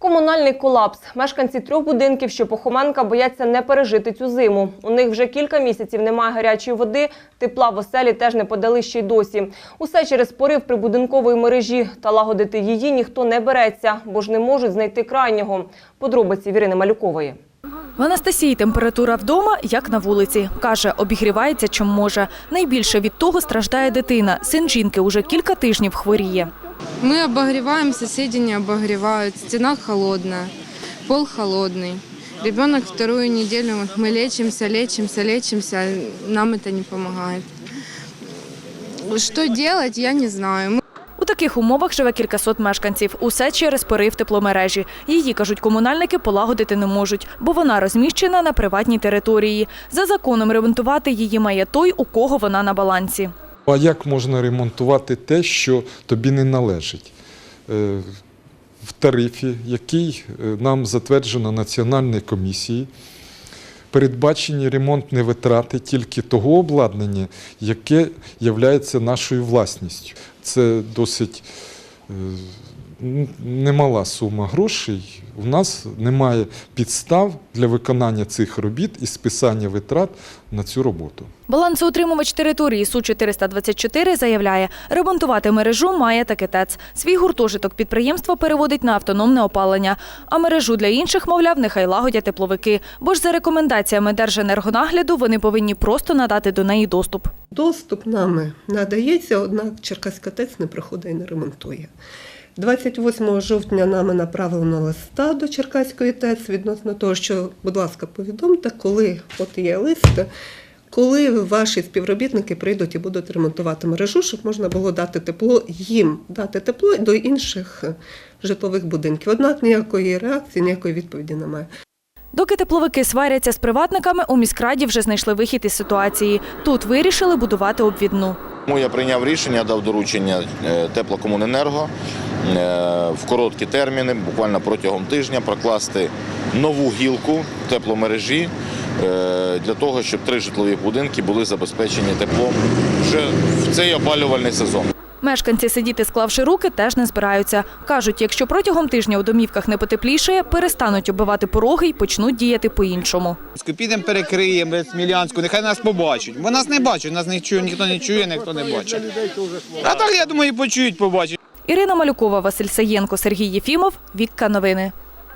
Комунальний колапс. Мешканці трьох будинків, що Похоменка, бояться не пережити цю зиму. У них вже кілька місяців немає гарячої води, тепла в оселі теж не подали ще й досі. Усе через порив прибудинкової мережі. Та лагодити її ніхто не береться, бо ж не можуть знайти крайнього. Подробиці Вірини Малюкової. В Анастасії температура вдома, як на вулиці. Каже, обігрівається чим може. Найбільше від того страждає дитина. Син жінки уже кілька тижнів хворіє. Мы обогреваем, соседи не обогревают, стена холодная, пол холодный. Ребенок вторую неделю, мы лечимся, лечимся, лечимся, а нам это не помогает. Что делать, я не знаю. Таких умовах живе кількасот мешканців. Усе через порив тепломережі. Її, кажуть комунальники, полагодити не можуть, бо вона розміщена на приватній території. За законом ремонтувати її має той, у кого вона на балансі. А як можна ремонтувати те, що тобі не належить? Е, В тарифі, який е, нам затверджено Національною комісією, передбачені ремонтні витрати тільки того обладнання, яке є нашою власністю. Це досить е, немала сума грошей. У нас немає підстав для виконання цих робіт і списання витрат на цю роботу. Балансоутримувач території Су-424 заявляє, ремонтувати мережу має таки ТЕЦ. Свій гуртожиток підприємство переводить на автономне опалення, а мережу для інших, мовляв, нехай лагодять тепловики. Бо ж за рекомендаціями Держенергонагляду вони повинні просто надати до неї доступ. Доступ нами надається, однак Черкаська ТЕЦ не приходить і не ремонтує. 28 жовтня нами направлено листа до Черкаської ТЕЦ відносно того, що, будь ласка, повідомте, коли от є лист, коли ваші співробітники прийдуть і будуть ремонтувати мережу, щоб можна було дати тепло їм, дати тепло до інших житлових будинків. Однак ніякої реакції, ніякої відповіді немає. Доки тепловики сваряться з приватниками, у міськраді вже знайшли вихід із ситуації. Тут вирішили будувати обвідну. Тому я прийняв рішення, дав доручення е, теплокомуненерго е, в короткі терміни, буквально протягом тижня, прокласти нову гілку тепломережі е, для того, щоб три житлові будинки були забезпечені теплом вже в цей опалювальний сезон. Мешканці сидіти, склавши руки, теж не збираються. Кажуть, якщо протягом тижня у домівках не потеплішає, перестануть оббивати пороги і почнуть діяти по-іншому. Скопідем перекриємо Смілянську, нехай нас побачать. Бо нас не бачать, нас не чує, ніхто не чує, ніхто не бачить. А так, я думаю, почують, побачать. Ірина Малюкова, Василь Саєнко, Сергій Єфімов. Вікка новини.